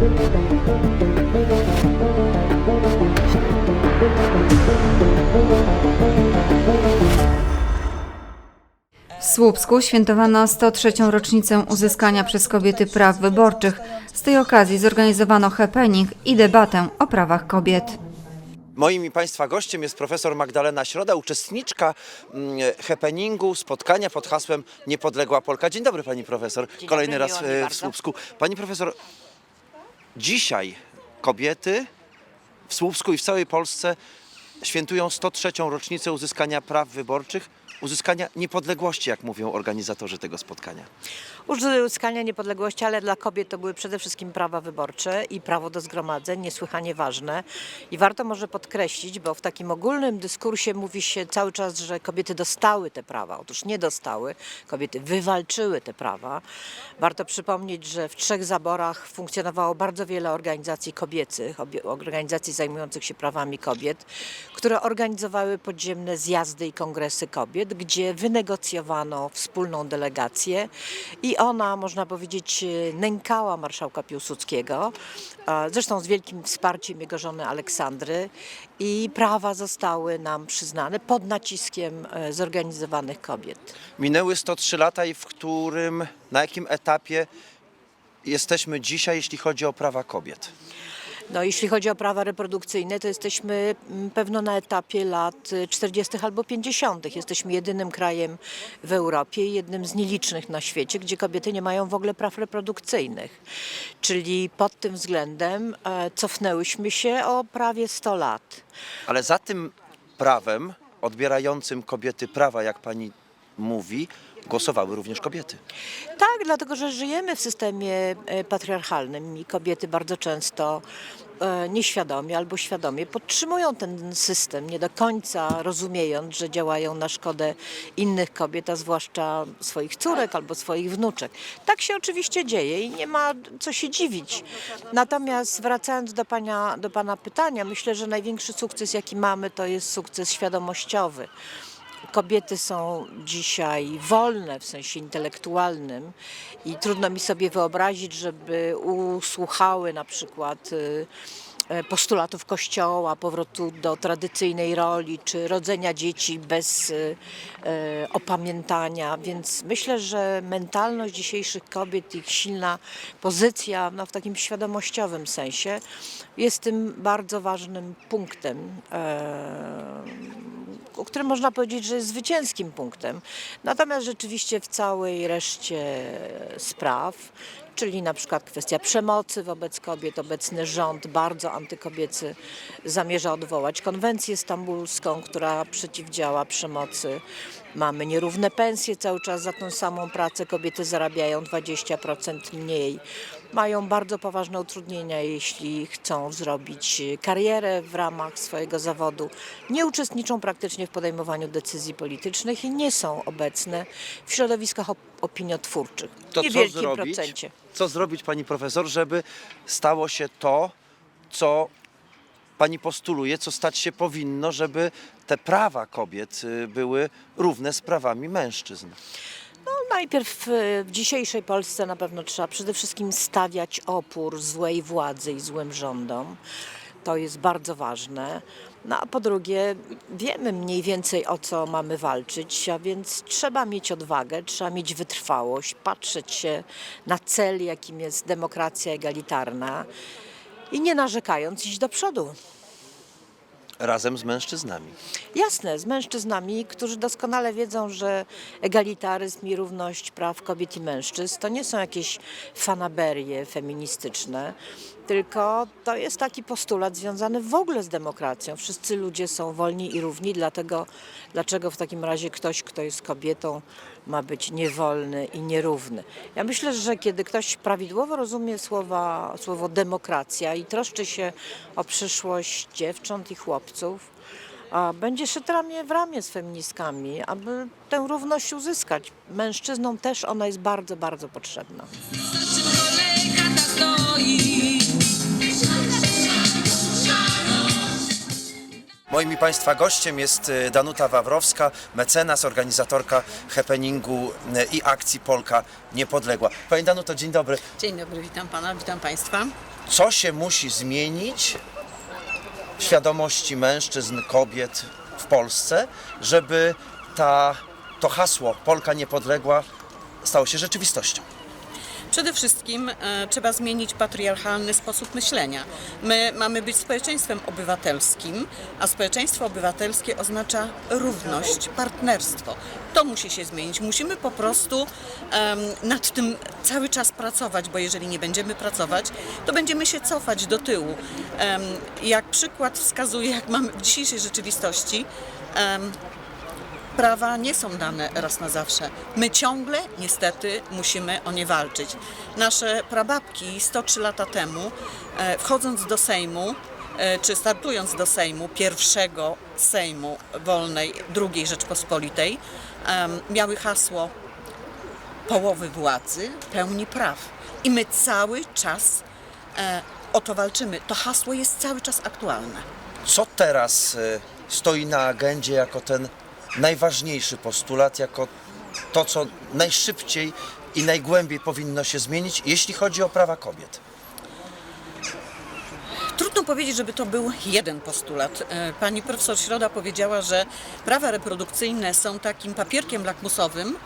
W Słupsku świętowano 103. rocznicę uzyskania przez kobiety praw wyborczych. Z tej okazji zorganizowano happening i debatę o prawach kobiet. Moim i Państwa gościem jest profesor Magdalena Środa, uczestniczka mm, happeningu, spotkania pod hasłem Niepodległa Polka. Dzień dobry Pani Profesor, kolejny dobry, raz miło mi e, w bardzo. Słupsku. Pani Profesor, dzisiaj kobiety w Słupsku i w całej Polsce świętują 103. rocznicę uzyskania praw wyborczych, uzyskania niepodległości, jak mówią organizatorzy tego spotkania. Uzyskania niepodległości, ale dla kobiet to były przede wszystkim prawa wyborcze i prawo do zgromadzeń, niesłychanie ważne. I warto może podkreślić, bo w takim ogólnym dyskursie mówi się cały czas, że kobiety dostały te prawa. Otóż nie dostały, kobiety wywalczyły te prawa. Warto przypomnieć, że w trzech zaborach funkcjonowało bardzo wiele organizacji kobiecych, obie- organizacji zajmujących się prawami kobiet, które organizowały podziemne zjazdy i kongresy kobiet, gdzie wynegocjowano wspólną delegację i ona, można powiedzieć, nękała marszałka Piłsudskiego, zresztą z wielkim wsparciem jego żony Aleksandry i prawa zostały nam przyznane pod naciskiem e, zorganizowanych kobiet. Minęły 103 lata i w którym, na jakim etapie jesteśmy dzisiaj, jeśli chodzi o prawa kobiet? No, jeśli chodzi o prawa reprodukcyjne, to jesteśmy mm, pewno na etapie lat y, 40. albo 50. Jesteśmy jedynym krajem w Europie jednym z nielicznych na świecie, gdzie kobiety nie mają w ogóle praw reprodukcyjnych. Czyli pod tym względem e, cofnęłyśmy się o prawie 100 lat. Ale za tym prawem, odbierającym kobiety prawa, jak pani mówi, głosowały również kobiety. Tak, dlatego że żyjemy w systemie e, patriarchalnym i kobiety bardzo często e, nieświadomie albo świadomie podtrzymują ten system, nie do końca rozumiejąc, że działają na szkodę innych kobiet, a zwłaszcza swoich córek albo swoich wnuczek. Tak się oczywiście dzieje i nie ma co się dziwić. Natomiast wracając do, pana, do pana pytania, myślę, że największy sukces, jaki mamy, to jest sukces świadomościowy. Kobiety są dzisiaj wolne w sensie intelektualnym i trudno mi sobie wyobrazić, żeby usłuchały na przykład y, e, postulatów Kościoła, powrotu do tradycyjnej roli, czy rodzenia dzieci bez y, e, opamiętania. Więc myślę, że mentalność dzisiejszych kobiet, ich silna pozycja no, w takim świadomościowym sensie jest tym bardzo ważnym punktem. O którym można powiedzieć, że jest zwycięskim punktem. Natomiast rzeczywiście w całej reszcie spraw, czyli na przykład kwestia przemocy wobec kobiet, obecny rząd bardzo antykobiecy zamierza odwołać konwencję stambulską, która przeciwdziała przemocy. Mamy nierówne pensje cały czas za tą samą pracę, kobiety zarabiają 20% mniej. Mają bardzo poważne utrudnienia, jeśli chcą zrobić karierę w ramach swojego zawodu. Nie uczestniczą praktycznie w podejmowaniu decyzji politycznych i nie są obecne w środowiskach op- opiniotwórczych. W To co zrobić? procencie. Co zrobić, pani profesor, żeby stało się to, co pani postuluje, co stać się powinno, żeby te prawa kobiet y, były równe z prawami mężczyzn? Najpierw e, w dzisiejszej Polsce na pewno trzeba przede wszystkim stawiać opór złej władzy i złym rządom. To jest bardzo ważne. No a po drugie, wiemy mniej więcej o co mamy walczyć, a więc trzeba mieć odwagę, trzeba mieć wytrwałość, patrzeć się na cel, jakim jest demokracja egalitarna i nie narzekając iść do przodu. Razem z mężczyznami. Jasne, z mężczyznami, którzy doskonale wiedzą, że egalitaryzm i równość praw kobiet i mężczyzn to nie są jakieś fanaberie feministyczne, tylko to jest taki postulat związany w ogóle z demokracją. Wszyscy ludzie są wolni i równi, dlatego dlaczego w takim razie ktoś, kto jest kobietą, ma być niewolny i nierówny. Ja myślę, że kiedy ktoś prawidłowo rozumie słowa, słowo demokracja i troszczy się o przyszłość dziewcząt i chłopców, a będzie szedł ramię w ramię z feministkami, aby tę równość uzyskać. Mężczyznom też ona jest bardzo, bardzo potrzebna. Moim i Państwa gościem jest y, Danuta Wawrowska, mecenas, organizatorka happeningu y, i akcji Polka Niepodległa. Pani Danuto, dzień dobry. Dzień dobry, witam pana, witam państwa. Co się musi zmienić w świadomości mężczyzn, kobiet w Polsce, żeby ta, to hasło Polka Niepodległa stało się rzeczywistością? Przede wszystkim e, trzeba zmienić patriarchalny sposób myślenia. My mamy być społeczeństwem obywatelskim, a społeczeństwo obywatelskie oznacza równość, partnerstwo. To musi się zmienić. Musimy po prostu nad tym cały czas pracować, bo jeżeli nie będziemy pracować, to będziemy się cofać do tyłu. Jak przykład wskazuje, jak mamy w dzisiejszej rzeczywistości, prawa nie są dane raz na zawsze. My ciągle niestety musimy o nie walczyć. Nasze prababki 103 lata temu, e, wchodząc do Sejmu, e, czy startując do Sejmu, pierwszego Sejmu wolnej II Rzeczpospolitej, miały hasło połowy władzy, pełni praw. I my cały czas e, o to walczymy. To hasło jest cały czas aktualne. Co teraz stoi na agendzie jako ten najważniejszy postulat, jako to, co najszybciej i najgłębiej powinno się zmienić, jeśli chodzi o prawa kobiet? Trudno powiedzieć, żeby to był jeden postulat. E, Pani profesor Środa powiedziała, że prawa reprodukcyjne są takim papierkiem lakmusowym,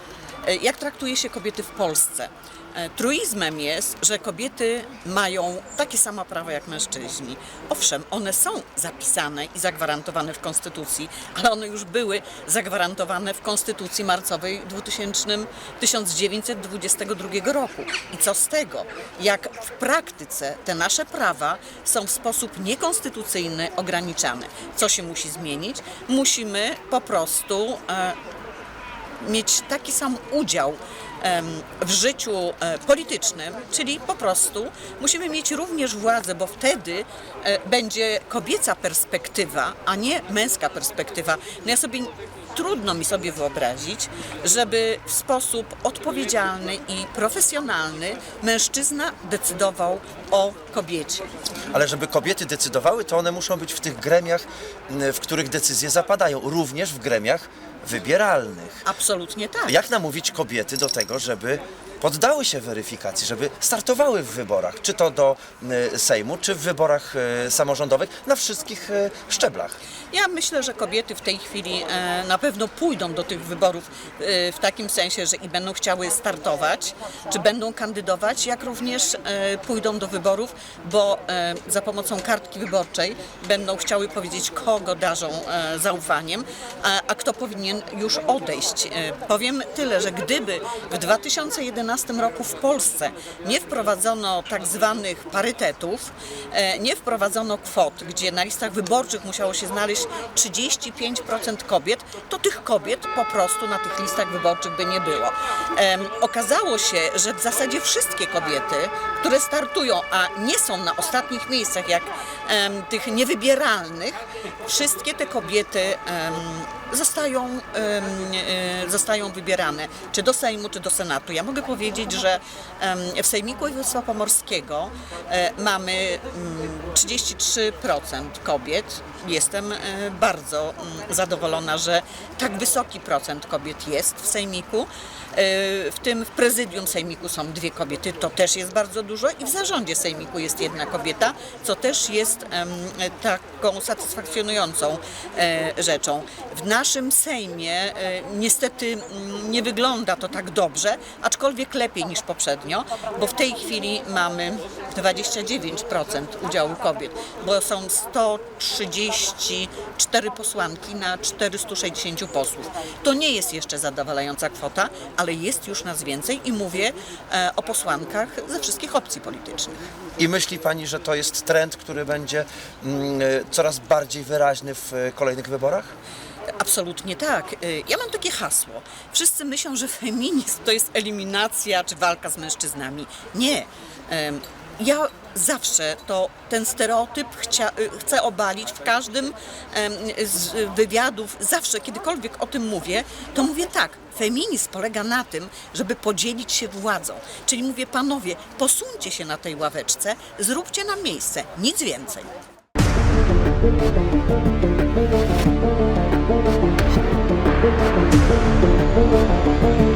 jak traktuje się kobiety w Polsce. E, Truizmem jest, że kobiety mają takie same prawa jak mężczyźni. Owszem, one są zapisane i zagwarantowane w Konstytucji, ale one już były zagwarantowane w Konstytucji marcowej 2000, 1922 roku. I co z tego? Jak w praktyce te nasze prawa są w sposób niekonstytucyjny ograniczane. Co się musi zmienić? Musimy po prostu e, mieć taki sam udział w życiu e, politycznym, czyli po prostu musimy mieć również władzę, bo wtedy e, będzie kobieca perspektywa, a nie męska perspektywa. No ja sobie trudno mi sobie wyobrazić, żeby w sposób odpowiedzialny i profesjonalny mężczyzna decydował o kobiecie. Ale żeby kobiety decydowały, to one muszą być w tych gremiach, w których decyzje zapadają, również w gremiach wybieralnych. Absolutnie tak. Jak namówić kobiety do tego, żeby poddały się weryfikacji, żeby startowały w wyborach, czy to do y, Sejmu, czy w wyborach y, samorządowych, na wszystkich y, szczeblach? Ja myślę, że kobiety w tej chwili e, na pewno pójdą do tych wyborów e, w takim sensie, że i będą chciały startować, czy będą kandydować, jak również e, pójdą do wyborów, bo za pomocą kartki wyborczej będą chciały powiedzieć, kogo darzą zaufaniem, a, a kto powinien już odejść. Powiem tyle, że gdyby w 2011 roku w Polsce nie wprowadzono tak zwanych parytetów, e, nie wprowadzono kwot, gdzie na listach wyborczych musiało się znaleźć 35% kobiet, to tych kobiet po prostu na tych listach wyborczych by nie było. Okazało się, że w zasadzie wszystkie kobiety, które startują, a nie są na ostatnich miejscach jak tych niewybieralnych, wszystkie te kobiety zostają, e, zostają wybierane, czy do Sejmu, czy do Senatu. Ja mogę powiedzieć, że w Sejmiku Województwa Pomorskiego e, mamy mm, 33% kobiet. Jestem e, bardzo mm, zadowolona, że tak wysoki procent kobiet jest w Sejmiku. W tym w prezydium Sejmiku są dwie kobiety, to też jest bardzo dużo i w zarządzie Sejmiku jest jedna kobieta, co też jest taką satysfakcjonującą rzeczą. W naszym Sejmie e, niestety mm, nie wygląda to tak dobrze, aczkolwiek lepiej niż poprzednio, bo w tej chwili mamy 29% udziału kobiet, bo są 134 posłanki na 460 posłów. To nie jest jeszcze zadowalająca kwota, ale jest już nas więcej i mówię e, o posłankach ze wszystkich opcji politycznych. I myśli Pani, że to jest trend, który będzie mm, y, coraz bardziej wyraźny w kolejnych wyborach? Absolutnie tak. Y, Ja mam takie hasło. Wszyscy myślą, że feminizm to jest eliminacja czy walka z mężczyznami. Nie. Ja zawsze to ten stereotyp chcia, y, chcę obalić w każdym z wywiadów. Zawsze, kiedykolwiek o tym mówię, to mówię tak. Feminizm polega na tym, żeby podzielić się władzą. Czyli mówię, panowie, posuńcie się na tej ławeczce, zróbcie nam miejsce, nic więcej. Thank you.